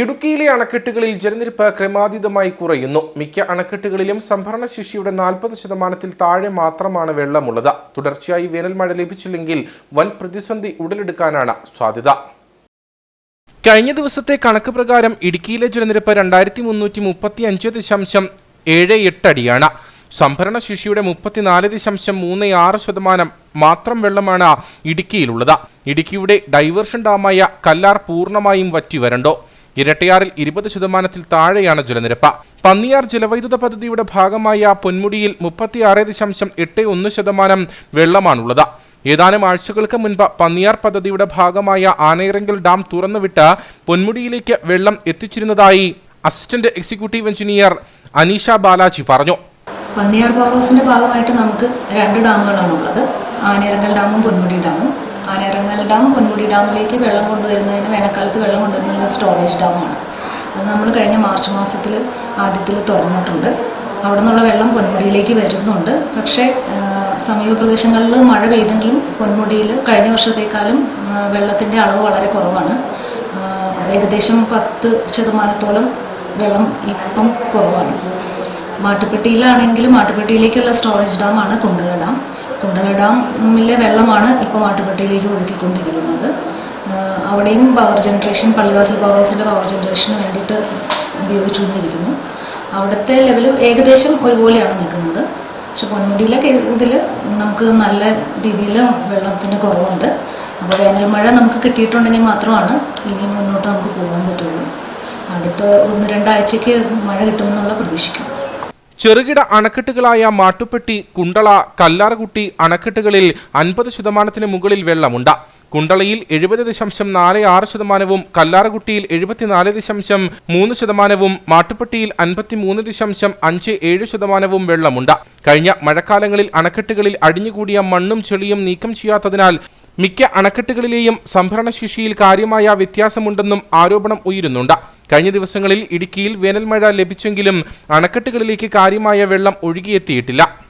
ഇടുക്കിയിലെ അണക്കെട്ടുകളിൽ ജലനിരപ്പ് ക്രമാതീതമായി കുറയുന്നു. മിക്ക അണക്കെട്ടുകളിലും സംഭരണ ശേഷിയുടെ നാൽപ്പത് ശതമാനത്തിൽ താഴെ മാത്രമാണ് വെള്ളമുള്ളത്. തുടർച്ചയായി വേനൽ മഴ ലഭിച്ചില്ലെങ്കിൽ വൻ പ്രതിസന്ധി ഉടലെടുക്കാനാണ് സാധ്യത. കഴിഞ്ഞ ദിവസത്തെ കണക്ക് പ്രകാരം ഇടുക്കിയിലെ ജലനിരപ്പ് രണ്ടായിരത്തി മുന്നൂറ്റി മുപ്പത്തി അഞ്ച് ദശാംശം ഏഴ് എട്ട് അടിയാണ്. സംഭരണ ശേഷിയുടെ മുപ്പത്തിനാല് ദശാംശം മൂന്ന് ആറ് ശതമാനം മാത്രം വെള്ളമാണ് ഇടുക്കിയിലുള്ളത്. ഇടുക്കിയുടെ ഡൈവേർഷൻ ഡാമായ കല്ലാർ പൂർണമായും വറ്റിവരണ്ടോ? ഇരട്ടയാറിൽ ഇരുപത് ശതമാനത്തിൽ താഴെയാണ് ജലനിരപ്പ്. പന്നിയാർ ജലവൈദ്യുത പദ്ധതിയുടെ ഭാഗമായ പൊന്മുടിയിൽ മുപ്പത്തിയാറ് ദശാംശം എട്ട് ഒന്ന് ശതമാനം വെള്ളമാണുള്ളത്. ഏതാനും ആഴ്ചകൾക്ക് മുൻപ് പന്നിയാർ പദ്ധതിയുടെ ഭാഗമായ ആനയിറങ്കൽ ഡാം തുറന്നുവിട്ട് പൊന്മുടിയിലേക്ക് വെള്ളം എത്തിച്ചിരുന്നതായി assistant executive engineer Aneesha Balaji പറഞ്ഞു. പന്നിയാർ പവർ ഹൗസിന്റെ ഭാഗമായിട്ട് നമുക്ക് രണ്ട് ഡാമുകളാണുള്ളത്. ഉള്ളത് ആനയിറങ്ങൽ ഡാമും പൊന്മുടി ഡാമും. ആനയിറങ്ങൽ ഡാം പൊന്മുടി ഡാമിലേക്ക് വെള്ളം കൊണ്ടുവരുന്നതിന് വേനൽക്കാലത്ത് വെള്ളം കൊണ്ടുവരുന്നതിനുള്ള സ്റ്റോറേജ് ഡാമാണ്. അത് നമ്മൾ കഴിഞ്ഞ മാർച്ച് മാസത്തിൽ ആദ്യത്തിൽ തുറന്നിട്ടുണ്ട്. അവിടെ നിന്നുള്ള വെള്ളം പൊന്മുടിയിലേക്ക് വരുന്നുണ്ട്. പക്ഷേ സമീപ പ്രദേശങ്ങളിൽ മഴ പെയ്തെങ്കിലും പൊന്മുടിയിൽ കഴിഞ്ഞ വർഷത്തേക്കാളും വെള്ളത്തിന്റെ അളവ് വളരെ കുറവാണ്. ഏകദേശം പത്ത് ശതമാനത്തോളം വെള്ളം ഇപ്പം കുറവാണ്. മാട്ടുപ്പെട്ടിയിലാണെങ്കിൽ മാട്ടുപ്പെട്ടിയിലേക്കുള്ള സ്റ്റോറേജ് ഡാമാണ് കുണ്ടുള്ള ഡാം. കുണ്ടള ഡാമിലെ വെള്ളമാണ് ഇപ്പോൾ മാട്ടുപെട്ടിയിലേക്ക് ഒഴുക്കിക്കൊണ്ടിരിക്കുന്നത്. അവിടെയും പവർ ജനറേഷൻ പള്ളിവാസൽ പവർ ഹൗസിന്റെ പവർ ജനറേഷന് വേണ്ടിയിട്ട് ഉപയോഗിച്ചുകൊണ്ടിരിക്കുന്നു. അവിടുത്തെ ലെവൽ ഏകദേശം ഒരുപോലെയാണ് നിൽക്കുന്നത്. പക്ഷെ പൊന്മുടിയിലെ ഇതിൽ നമുക്ക് നല്ല രീതിയിൽ വെള്ളത്തിന് കുറവുണ്ട്. അപ്പോൾ വേനൽ മഴ നമുക്ക് കിട്ടിയിട്ടുണ്ടെങ്കിൽ മാത്രമാണ് ഇനി മുന്നോട്ട് നമുക്ക് പോകാൻ പറ്റുള്ളൂ. അടുത്ത ഒന്ന് രണ്ടാഴ്ചയ്ക്ക് മഴ കിട്ടുമെന്നുള്ള പ്രതീക്ഷിക്കും. ചെറുകിട അണക്കെട്ടുകളായ മാട്ടുപ്പെട്ടി കുണ്ടള കല്ലാർകുട്ടി അണക്കെട്ടുകളിൽ അൻപത് ശതമാനത്തിന് മുകളിൽ വെള്ളമുണ്ട്. കുണ്ടളയിൽ എഴുപത് ദശാംശം നാല് ആറ് ശതമാനവും കല്ലാറുകുട്ടിയിൽ എഴുപത്തിനാല് ദശാംശം മൂന്ന് ശതമാനവും മാട്ടുപ്പെട്ടിയിൽ അൻപത്തിമൂന്ന് ദശാംശം അഞ്ച് ഏഴ് ശതമാനവും വെള്ളമുണ്ട്. കഴിഞ്ഞ മഴക്കാലങ്ങളിൽ അണക്കെട്ടുകളിൽ അടിഞ്ഞുകൂടിയ മണ്ണും ചെളിയും നീക്കം ചെയ്യാത്തതിനാൽ മിക്ക അണക്കെട്ടുകളിലെയും സംഭരണശേഷിയിൽ കാര്യമായ വ്യത്യാസമുണ്ടെന്നും ആരോപണം ഉയരുന്നുണ്ട്. കഴിഞ്ഞ ദിവസങ്ങളിൽ ഇടുക്കിയിൽ വേനൽമഴ ലഭിച്ചെങ്കിലും അണക്കെട്ടുകളിലേക്ക് കാര്യമായ വെള്ളം ഒഴുകിയെത്തിയിട്ടില്ല.